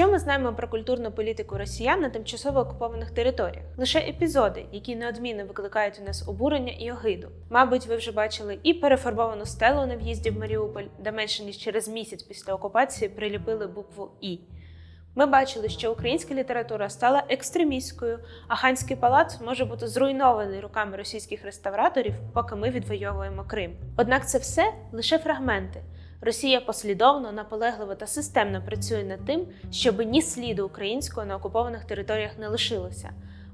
Що ми знаємо про культурну політику росіян на тимчасово окупованих територіях? Лише епізоди, які неодмінно викликають у нас обурення і огиду. Мабуть, ви вже бачили і перефарбовану стелу на в'їзді в Маріуполь, де менше ніж через місяць після окупації приліпили букву І. Ми бачили, що українська література стала екстремістською, а ханський палац може бути зруйнований руками російських реставраторів, поки ми відвоюємо Крим. Однак це все лише фрагменти. Росія послідовно, наполегливо та системно працює над тим, щоб ні сліду українського на окупованих територіях не лишилося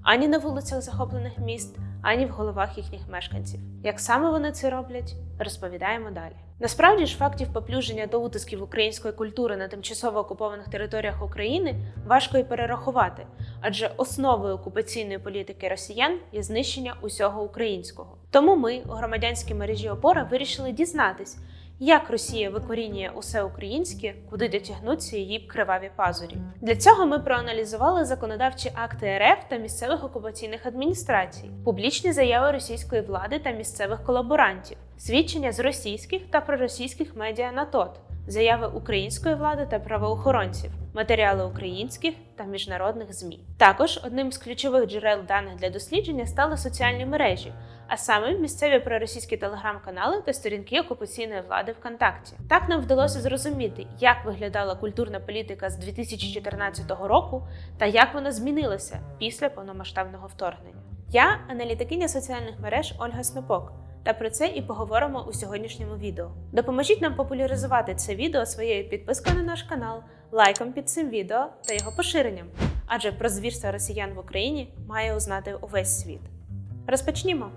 ані на вулицях захоплених міст, ані в головах їхніх мешканців. Як саме вони це роблять, розповідаємо далі. Насправді ж фактів поплюження до утисків української культури на тимчасово окупованих територіях України важко і перерахувати, адже основою окупаційної політики росіян є знищення усього українського. Тому ми у громадянській мережі опора вирішили дізнатись, як Росія викорінює усе українське, куди дотягнуться її криваві пазурі. Для цього ми проаналізували законодавчі акти РФ та місцевих окупаційних адміністрацій, публічні заяви російської влади та місцевих колаборантів, свідчення з російських та проросійських медіа на ТОТ, заяви української влади та правоохоронців, матеріали українських та міжнародних ЗМІ. Також одним з ключових джерел даних для дослідження стали соціальні мережі, а саме місцеві проросійські телеграм-канали та сторінки окупаційної влади ВКонтакті. Так нам вдалося зрозуміти, як виглядала культурна політика з 2014 року та як вона змінилася після повномасштабного вторгнення. Я аналітикиня соціальних мереж Ольга Снопок. Та про це і поговоримо у сьогоднішньому відео. Допоможіть нам популяризувати це відео своєю підпискою на наш канал, лайком під цим відео та його поширенням, адже про звірства росіян в Україні має узнати увесь світ. Розпочнімо.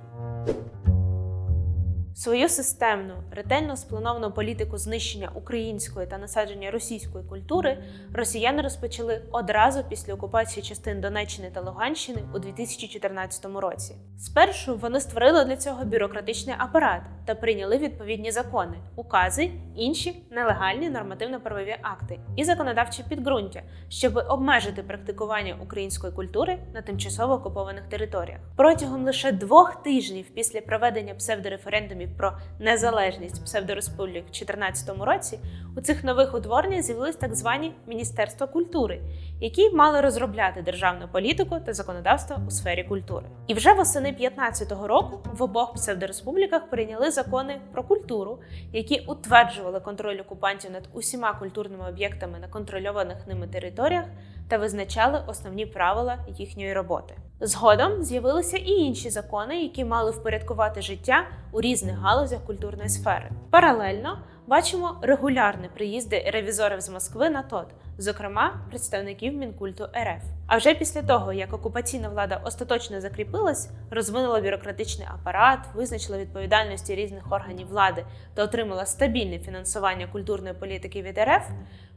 Свою системну, ретельно сплановану політику знищення української та насадження російської культури росіяни розпочали одразу після окупації частин Донеччини та Луганщини у 2014 році. Спершу вони створили для цього бюрократичний апарат та прийняли відповідні закони, укази, інші нелегальні нормативно-правові акти і законодавчі підґрунтя, щоб обмежити практикування української культури на тимчасово окупованих територіях. Протягом лише двох тижнів після проведення псевдореферендумів про незалежність псевдореспублік в 2014 році у цих нових утвореннях з'явились так звані Міністерства культури, які мали розробляти державну політику та законодавство у сфері культури. І вже восени 2015 року в обох псевдореспубліках прийняли закони про культуру, які утверджували контроль окупантів над усіма культурними об'єктами на контрольованих ними територіях та визначали основні правила їхньої роботи. Згодом з'явилися і інші закони, які мали впорядкувати життя у різних галузях культурної сфери. Паралельно бачимо регулярні приїзди ревізорів з Москви на ТОТ, зокрема представників Мінкульту РФ. А вже після того, як окупаційна влада остаточно закріпилась, розвинула бюрократичний апарат, визначила відповідальності різних органів влади та отримала стабільне фінансування культурної політики від РФ,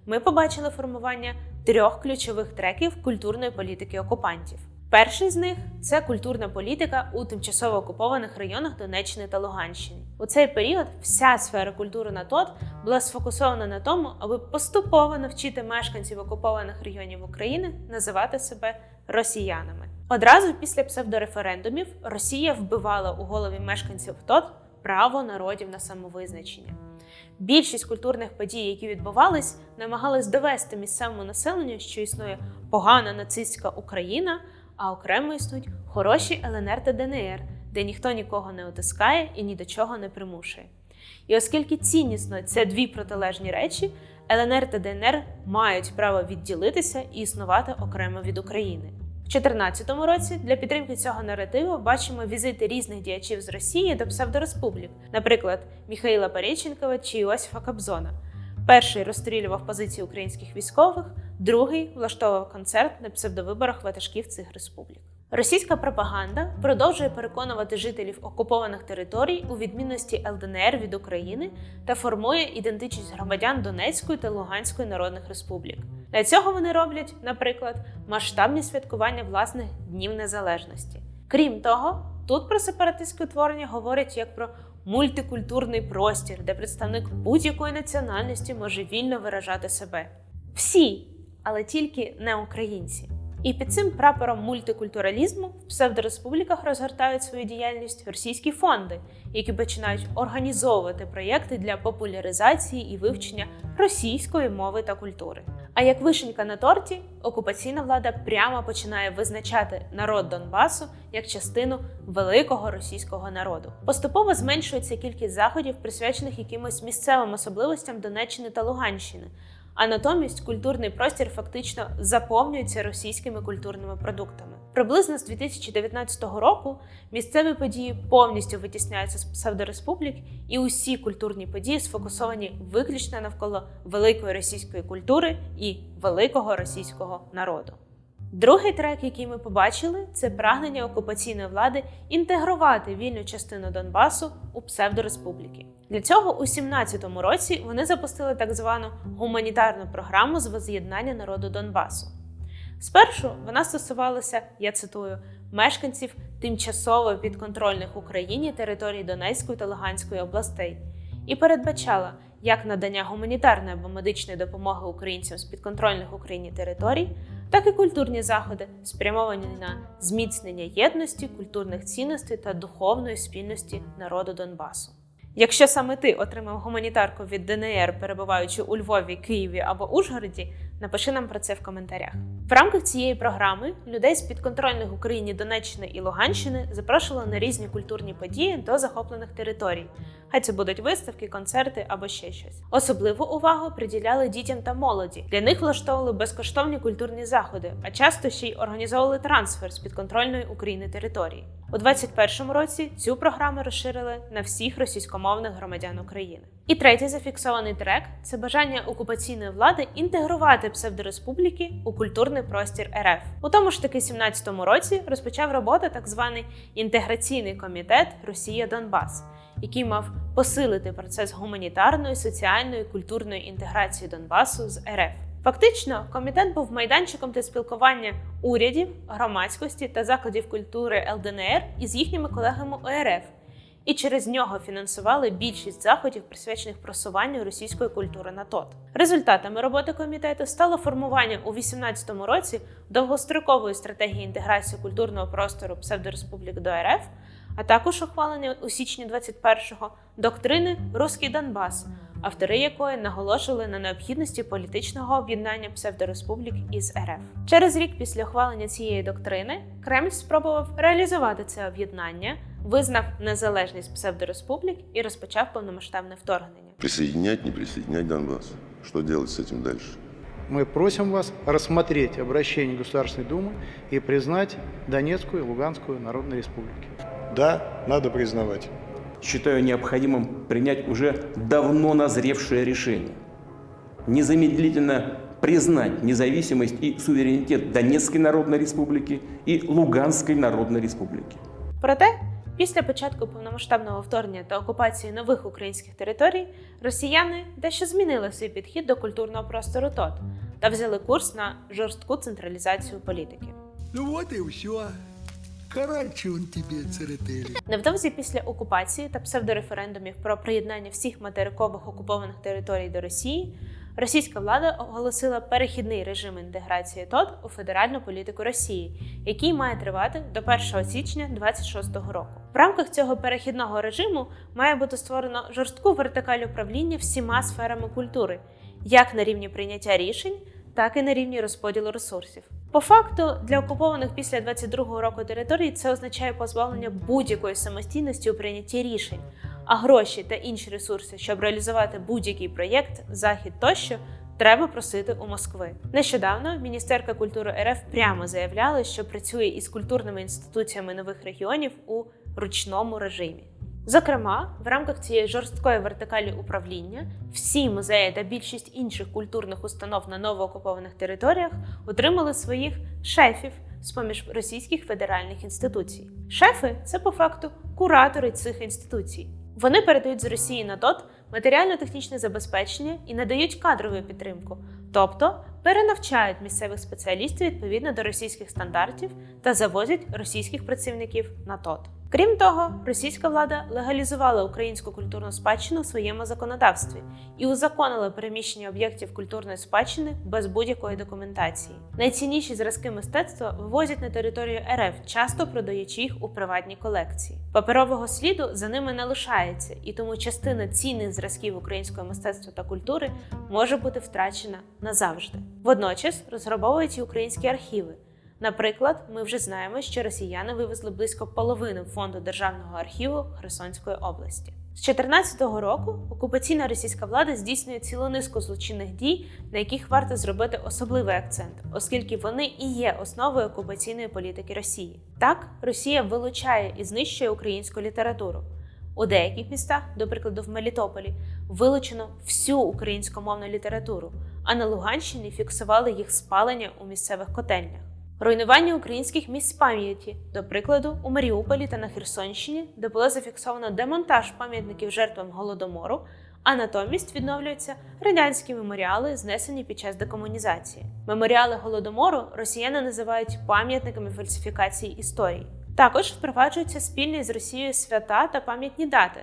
ми побачили формування трьох ключових треків культурної політики окупантів. Перший з них це культурна політика у тимчасово окупованих районах Донеччини та Луганщини. У цей період вся сфера культури на ТОТ була сфокусована на тому, аби поступово навчити мешканців окупованих регіонів України називати себе росіянами. Одразу після псевдореферендумів Росія вбивала у голові мешканців ТОТ право народів на самовизначення. Більшість культурних подій, які відбувались, намагались довести місцевому населенню, що існує погана нацистська Україна, а окремо існують хороші ЛНР та ДНР, де ніхто нікого не утискає і ні до чого не примушує. І оскільки ціннісно це дві протилежні речі, ЛНР та ДНР мають право відділитися і існувати окремо від України. В 2014 році для підтримки цього наративу бачимо візити різних діячів з Росії до псевдореспублік, наприклад, Міхаїла Пареченкова чи Іосифа Кобзона. Перший розстрілював позиції українських військових, другий влаштовував концерт на псевдовиборах ватажків цих республік. Російська пропаганда продовжує переконувати жителів окупованих територій у відмінності ЛДНР від України та формує ідентичність громадян Донецької та Луганської народних республік. Для цього вони роблять, наприклад, масштабні святкування власних днів незалежності. Крім того, тут про сепаратистське утворення говорять як про мультикультурний простір, де представник будь-якої національності може вільно виражати себе. Всі, але тільки не українці. І під цим прапором мультикультуралізму в псевдореспубліках розгортають свою діяльність російські фонди, які починають організовувати проєкти для популяризації і вивчення російської мови та культури. А як вишенька на торті, окупаційна влада прямо починає визначати народ Донбасу як частину великого російського народу. Поступово зменшується кількість заходів, присвячених якимось місцевим особливостям Донеччини та Луганщини. А натомість культурний простір фактично заповнюється російськими культурними продуктами. Приблизно з 2019 року місцеві події повністю витісняються з псевдореспублік, і усі культурні події сфокусовані виключно навколо великої російської культури і великого російського народу. Другий трек, який ми побачили, це прагнення окупаційної влади інтегрувати вільну частину Донбасу у псевдореспубліки. Для цього у 17-му році вони запустили так звану гуманітарну програму з воз'єднання народу Донбасу. Спершу вона стосувалася, я цитую, мешканців тимчасово підконтрольних Україні територій Донецької та Луганської областей і передбачала як надання гуманітарної або медичної допомоги українцям з підконтрольних Україні територій, так і культурні заходи, спрямовані на зміцнення єдності, культурних цінностей та духовної спільності народу Донбасу. Якщо саме ти отримав гуманітарку від ДНР, перебуваючи у Львові, Києві або Ужгороді, напиши нам про це в коментарях. В рамках цієї програми людей з підконтрольних Україні Донеччини і Луганщини запрошували на різні культурні події до захоплених територій. Хай це будуть виставки, концерти або ще щось. Особливу увагу приділяли дітям та молоді. Для них влаштовували безкоштовні культурні заходи, а часто ще й організовували трансфер з підконтрольної України території. У 2021 році цю програму розширили на всіх російськомовних громадян України. І третій зафіксований трек це бажання окупаційної влади інтегрувати псевдореспубліки у культурний простір РФ. У тому ж таки 17-му році розпочав роботу так званий інтеграційний комітет Росія Донбас, який мав посилити процес гуманітарної, соціальної культурної інтеграції Донбасу з РФ. Фактично, комітет був майданчиком для спілкування урядів, громадськості та закладів культури ЛДНР із їхніми колегами ОРФ, і через нього фінансували більшість заходів, присвячених просуванню російської культури на ТОТ. Результатами роботи комітету стало формування у 2018 році довгострокової стратегії інтеграції культурного простору псевдореспублік до РФ, а також ухвалення у січні 21-го доктрини Руський Донбас, автори якої наголошували на необхідності політичного об'єднання псевдореспублік із РФ. Через рік після ухвалення цієї доктрини Кремль спробував реалізувати це об'єднання, визнав незалежність псевдореспублік і розпочав повномасштабне вторгнення. Присоединять, не присоединять Донбасс. Что делать с этим дальше? Мы просим вас рассмотреть обращение Государственной Думы и признать Донецкую и Луганскую народные республики. Да, надо признавать. считаю необходимым принять уже давно назревшее решение. Незамедлительно признать независимость и суверенитет Донецкой Народной Республики и Луганской Народной Республики. Проте, після початку повномасштабного вторгнення та окупації нових українських територій, росіяни дещо змінили свій підхід до культурного простору ТОТ та взяли курс на жорстку централізацію політики. Ну вот и все. Карачи он тебе, церетели. Невдовзі після окупації та псевдореферендумів про приєднання всіх материкових окупованих територій до Росії, російська влада оголосила перехідний режим інтеграції ТОТ у федеральну політику Росії, який має тривати до 1 січня 2026 року. В рамках цього перехідного режиму має бути створено жорстку вертикаль управління всіма сферами культури, як на рівні прийняття рішень, так і на рівні розподілу ресурсів. По факту, для окупованих після 22-го року територій це означає позбавлення будь-якої самостійності у прийнятті рішень, а гроші та інші ресурси, щоб реалізувати будь-який проєкт, захід тощо. Треба просити у Москви. Нещодавно міністерка культури РФ прямо заявляла, що працює із культурними інституціями нових регіонів у ручному режимі. Зокрема, в рамках цієї жорсткої вертикалі управління всі музеї та більшість інших культурних установ на новоокупованих територіях отримали своїх шефів з поміж російських федеральних інституцій. Шефи це по факту куратори цих інституцій. Вони передають з Росії на ДОТ матеріально-технічне забезпечення і надають кадрову підтримку, тобто перенавчають місцевих спеціалістів відповідно до російських стандартів та завозять російських працівників на ТОТ. Крім того, російська влада легалізувала українську культурну спадщину в своєму законодавстві і узаконила переміщення об'єктів культурної спадщини без будь-якої документації. Найцінніші зразки мистецтва вивозять на територію РФ, часто продаючи їх у приватні колекції. Паперового сліду за ними не лишається, і тому частина цінних зразків українського мистецтва та культури може бути втрачена назавжди. Водночас розграбовують і українські архіви. Наприклад, ми вже знаємо, що росіяни вивезли близько половини фонду державного архіву Херсонської області. З 2014 року окупаційна російська влада здійснює цілу низку злочинних дій, на яких варто зробити особливий акцент, оскільки вони і є основою окупаційної політики Росії. Так, Росія вилучає і знищує українську літературу. У деяких містах, до прикладу, в Мелітополі, вилучено всю українськомовну літературу, а на Луганщині фіксували їх спалення у місцевих котельнях. Руйнування українських місць пам'яті, до прикладу, у Маріуполі та на Херсонщині, де було зафіксовано демонтаж пам'ятників жертвам голодомору, а натомість відновлюються радянські меморіали, знесені під час декомунізації. Меморіали голодомору росіяни називають пам'ятниками фальсифікації історії. Також впроваджуються спільні з Росією свята та пам'ятні дати.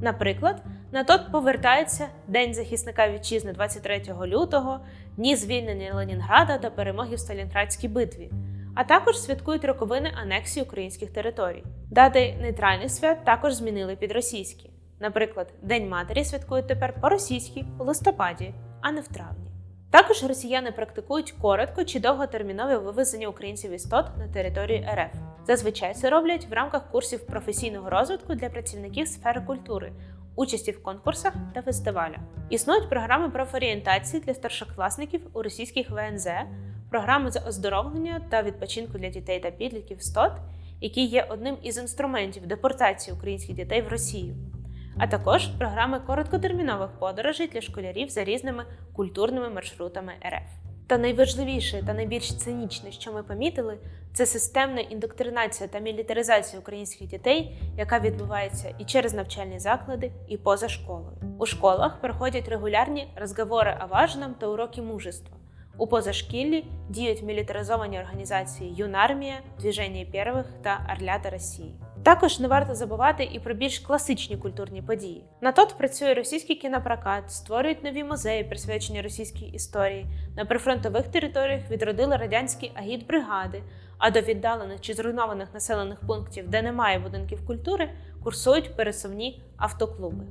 Наприклад, на тот повертається День захисника вітчизни 23 лютого, дні звільнення Ленінграда та перемоги в Сталінградській битві, а також святкують роковини анексії українських територій. Дати нейтральних свят також змінили під російські. Наприклад, День матері святкують тепер по-російськи у листопаді, а не в травні. Також росіяни практикують коротко чи довготермінове вивезення українців істот на території РФ. Зазвичай це роблять в рамках курсів професійного розвитку для працівників сфери культури, участі в конкурсах та фестивалях. Існують програми профорієнтації для старшокласників у російських ВНЗ, програми з оздоровлення та відпочинку для дітей та підлітків СТОТ, які є одним із інструментів депортації українських дітей в Росію, а також програми короткотермінових подорожей для школярів за різними культурними маршрутами РФ. Та найважливіше та найбільш цинічне, що ми помітили, це системна індоктринація та мілітаризація українських дітей, яка відбувається і через навчальні заклади, і поза школою. У школах проходять регулярні розговори о важном та уроки мужества. У позашкіллі діють мілітаризовані організації Юнармія, Двіження Первих та Орлята Росії. Також не варто забувати і про більш класичні культурні події. На тот працює російський кінопрокат, створюють нові музеї, присвячені російській історії. На прифронтових територіях відродили радянські агітбригади, а до віддалених чи зруйнованих населених пунктів, де немає будинків культури, курсують пересувні автоклуби.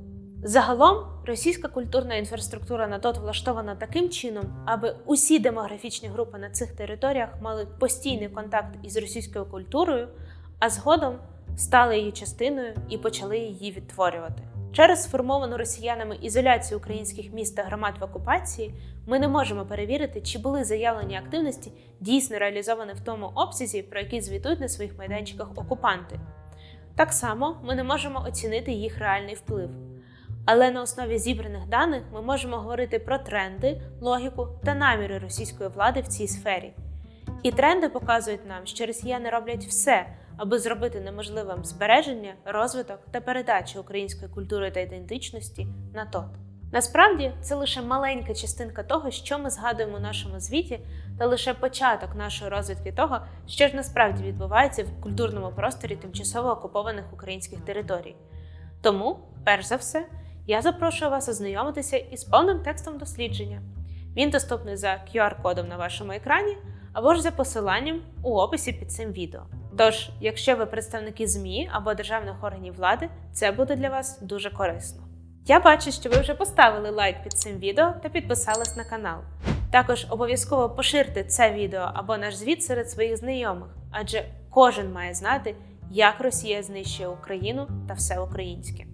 Загалом російська культурна інфраструктура на тот влаштована таким чином, аби усі демографічні групи на цих територіях мали постійний контакт із російською культурою, а згодом стали її частиною і почали її відтворювати. Через сформовану росіянами ізоляцію українських міст та громад в окупації ми не можемо перевірити, чи були заявлені активності дійсно реалізовані в тому обсязі, про який звітують на своїх майданчиках окупанти. Так само ми не можемо оцінити їх реальний вплив. Але на основі зібраних даних ми можемо говорити про тренди, логіку та наміри російської влади в цій сфері. І тренди показують нам, що росіяни роблять все, аби зробити неможливим збереження, розвиток та передачу української культури та ідентичності на тот. Насправді це лише маленька частинка того, що ми згадуємо у нашому звіті, та лише початок нашої розвідки того, що ж насправді відбувається в культурному просторі тимчасово окупованих українських територій. Тому, перш за все, я запрошую вас ознайомитися із повним текстом дослідження. Він доступний за QR-кодом на вашому екрані або ж за посиланням у описі під цим відео. Тож, якщо ви представники ЗМІ або державних органів влади, це буде для вас дуже корисно. Я бачу, що ви вже поставили лайк під цим відео та підписались на канал. Також обов'язково поширте це відео або наш звіт серед своїх знайомих, адже кожен має знати, як Росія знищує Україну та все українське.